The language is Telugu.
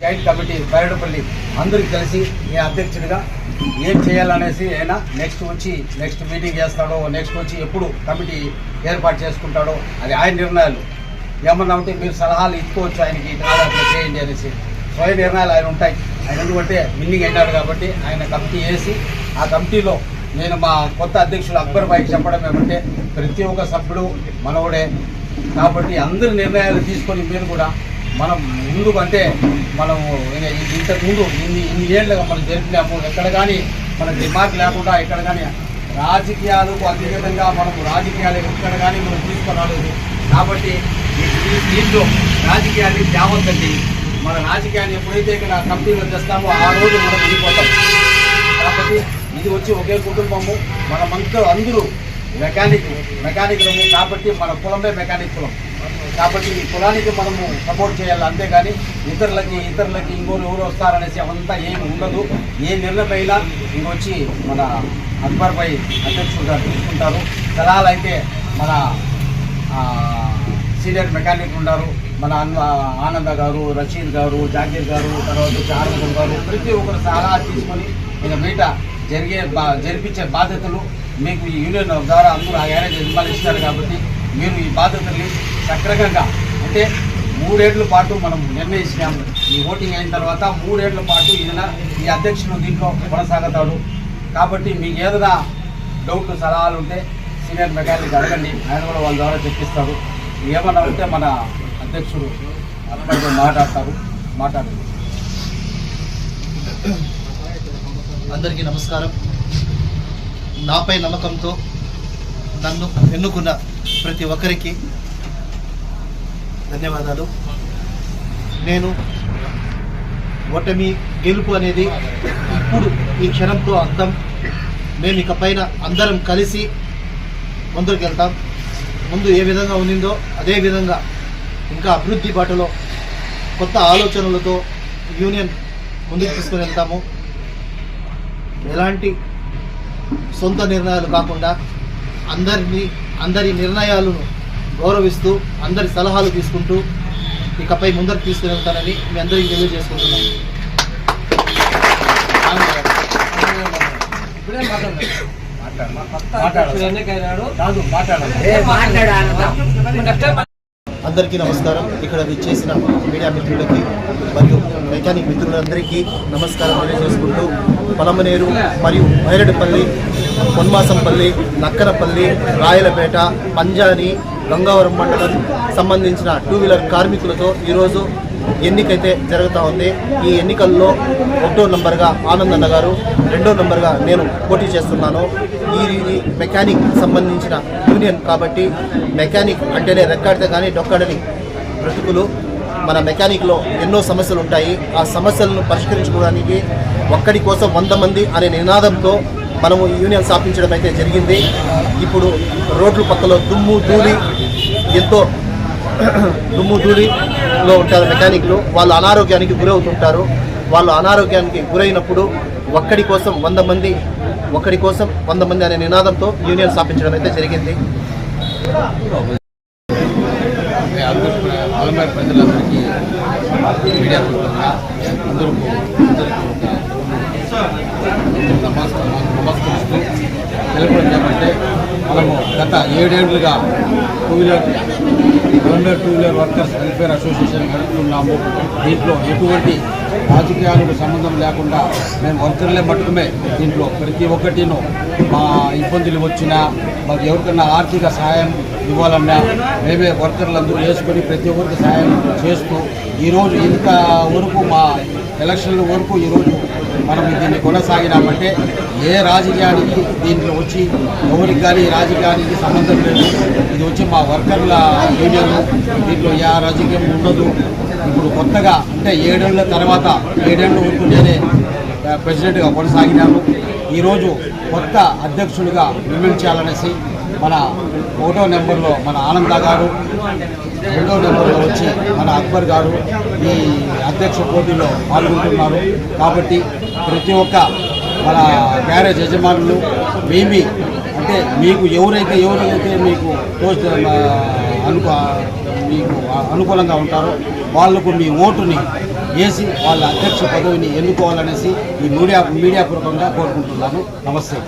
జాయింట్ కమిటీ బైరడుపల్లి అందరికి కలిసి మీ అధ్యక్షుడిగా ఏం చేయాలనేసి ఆయన నెక్స్ట్ వచ్చి నెక్స్ట్ మీటింగ్ చేస్తాడో నెక్స్ట్ వచ్చి ఎప్పుడు కమిటీ ఏర్పాటు చేసుకుంటాడో అది ఆయన నిర్ణయాలు. ఏమన్నా ఉంటే మీరు సలహాలు ఇచ్చుకోవచ్చు ఆయనకి చేయండి అనేసి. స్వయం నిర్ణయాలు ఆయన ఉంటాయి. ఆయన ఎందుకంటే మిన్నింగ్ అయినాడు కాబట్టి ఆయన కమిటీ వేసి ఆ కమిటీలో నేను మా కొత్త అధ్యక్షుడు అక్బర్ భాయ్ చెప్పడం ఏమంటే ప్రతి ఒక్క సభ్యుడు మనవడే కాబట్టి అందరి నిర్ణయాలు తీసుకొని మీరు కూడా మనం ముందు అంటే మనము ఇంతకుముందు ఇంతకు ముందు ఇన్ని ఇన్ని ఏళ్ళుగా మనం జరిపినాము ఎక్కడ కానీ మన డిమాండ్ లేకుండా ఎక్కడ కానీ రాజకీయాలు అధికంగా మనకు రాజకీయాలు ఎక్కడ కానీ మనం తీసుకురాలేదు. కాబట్టి దీంట్లో రాజకీయాన్ని తేవద్దండి మన రాజకీయాన్ని ఎప్పుడైతే ఇక్కడ కంపెనీలో తెస్తామో ఆ రోజు మనం వెళ్ళిపోతాం. కాబట్టి ఇది వచ్చి ఒకే కుటుంబము. మనమంతా అందరూ మెకానిక్ మెకానిక్లము కాబట్టి మన కులమే మెకానిక్ కులం. కాబట్టి ఈ కులానికి మనము సపోర్ట్ చేయాలి అంతేగాని ఇతరులకి ఇతరులకి ఇంకోరు ఎవరు వస్తారనేసి అవంతా ఏమి ఉండదు. ఏ నిర్ణయం అయినా ఇంకొచ్చి మన అక్బర్ పై అధ్యక్షుడు గారు తీసుకుంటారు. సలహాలు అయితే మన సీనియర్ మెకానిక్ ఉన్నారు మన అన్న ఆనంద గారు రషీద్ గారు జాకీర్ గారు తర్వాత వచ్చి ఆనందం గారు ప్రతి ఒక్కరు సలహా తీసుకొని ఇక మీట జరిగే బా జరిపించే బాధ్యతలు మీకు ఈ యూనియన్ ద్వారా అందరూ ఆ గ్యారేజ్ యజమానులు ఇస్తారు కాబట్టి మీరు ఈ బాధ్యతల్ని సక్రమంగా అంటే మూడేళ్ళ పాటు మనం నిర్ణయించినాము ఈ ఓటింగ్ అయిన తర్వాత మూడేళ్ళ పాటు ఈయన ఈ అధ్యక్షుడు దీంట్లో కొనసాగుతాడు. కాబట్టి మీకు ఏదైనా డౌట్ సలహాలు ఉంటే సీనియర్ మెకానిక్ అడగండి. ఆయన కూడా వాళ్ళ ద్వారా చెప్పిస్తాడు. ఏమన్నా ఉంటే మన అధ్యక్షుడు అప్పటితో మాట్లాడతారు. మాట్లాడండి అందరికీ నమస్కారం. నాపై నమ్మకంతో నన్ను ఎన్నుకున్న ప్రతి ఒక్కరికి ధన్యవాదాలు. నేను ఓటమి గెలుపు అనేది ఇప్పుడు ఈ క్షణంతో అర్థం మేము ఇక పైన అందరం కలిసి ముందుకు వెళ్తాం. ముందు ఏ విధంగా ఉన్నిందో అదే విధంగా ఇంకా అభివృద్ధి బాటలో కొత్త ఆలోచనలతో యూనియన్ ముందుకు తీసుకుని వెళ్తాము. ఎలాంటి సొంత నిర్ణయాలు కాకుండా అందరినీ అందరి నిర్ణయాలను గౌరవిస్తూ అందరి సలహాలు తీసుకుంటూ ఇకపై ముందరకు తీసుకుని వెళ్తానని మీ అందరికీ తెలియజేసుకుంటున్నాను. ఇప్పుడే మాట్లాడండి మాట్లాడాలి కాదు మాట్లాడాలి అందరికీ నమస్కారం. ఇక్కడ విచ్చేసిన మీడియా మిత్రులకి మరియు మెకానిక్ మిత్రులందరికీ నమస్కారం తెలియజేసుకుంటూ పొలమనేరు మరియు మైరడిపల్లి పొన్మాసంపల్లి నక్కరపల్లి రాయలపేట పంజాని గంగావరం మండలం సంబంధించిన టూ వీలర్ కార్మికులతో ఈరోజు ఎన్నికైతే జరుగుతూ ఉంది ఈ ఎన్నికల్లో ఒకటో నెంబర్గా ఆనందన్న గారు రెండో నెంబర్గా నేను పోటీ చేస్తున్నాను. ఈ మెకానిక్ సంబంధించిన యూనియన్ కాబట్టి మెకానిక్ అంటేనే రెక్కాడితే కానీ డొక్కాడని బ్రతుకులు. మన మెకానిక్లో ఎన్నో సమస్యలు ఉంటాయి. ఆ సమస్యలను పరిష్కరించుకోవడానికి ఒక్కడి కోసం వంద మంది అనే నినాదంతో మనము యూనియన్ స్థాపించడం అయితే జరిగింది. ఇప్పుడు రోడ్ల పక్కలో దుమ్ము ధూళి ఎంతో దుమ్ము ధూళిలో ఉంటారు మెకానిక్లు వాళ్ళు అనారోగ్యానికి గురవుతుంటారు. వాళ్ళు అనారోగ్యానికి గురైనప్పుడు ఒక్కడి కోసం వంద మంది ఒక్కడి కోసం వంద మంది అనే నినాదంతో యూనియన్ స్థాపించడం అయితే జరిగింది. ప్రజలందరికీ మీడియా నమస్కారం. నమస్కరిస్తూ తెలపడం ఏమంటే మనము గత ఏడేళ్ళుగా two wheeler government two wheeler workers welfare association నడుపుతున్నాము. దీంట్లో ఎటువంటి రాజకీయాలకు సంబంధం లేకుండా మేము వర్కర్లే మట్టుకుమే దీంట్లో ప్రతి ఒక్కటిను మా ఇబ్బందులు వచ్చినా మాకు ఎవరికన్నా ఆర్థిక సహాయం ఇవ్వాలన్నా మేమే వర్కర్లందరూ వేసుకొని ప్రతి ఒక్కరికి సహాయం చేస్తూ ఈరోజు ఇంత వరకు మా ఎలక్షన్ల వరకు ఈరోజు మనం దీన్ని కొనసాగినామంటే ఏ రాజకీయానికి దీంట్లో వచ్చి ఎవరికి కానీ రాజకీయానికి సంబంధం లేదు. ఇది వచ్చి మా వర్కర్ల యూనియన్. దీంట్లో ఏ రాజకీయం ఉండదు. ఇప్పుడు కొత్తగా అంటే ఏడేళ్ళ తర్వాత ఏడేళ్ళ వరకు నేనే ప్రెసిడెంట్గా కొనసాగినాను. ఈరోజు కొత్త అధ్యక్షుడిగా నియమించాలనేసి మన ఒకటో నెంబర్లో మన ఆనంద గారు రెండో నెంబర్లో వచ్చి మన అక్బర్ గారు ఈ అధ్యక్ష పోటీలో పాల్గొంటున్నారు. కాబట్టి ప్రతి ఒక్క మన గ్యారేజ్ యజమానులు మేమి అంటే మీకు ఎవరైతే ఎవరైతే మీకు తోచ అనుకో మీకు అనుకూలంగా ఉంటారో వాళ్ళకు మీ ఓటుని వేసి వాళ్ళ అధ్యక్ష పదవిని ఎన్నుకోవాలనేసి ఈ మీడియా మీడియా పూర్వకంగా కోరుకుంటున్నాను. నమస్తే.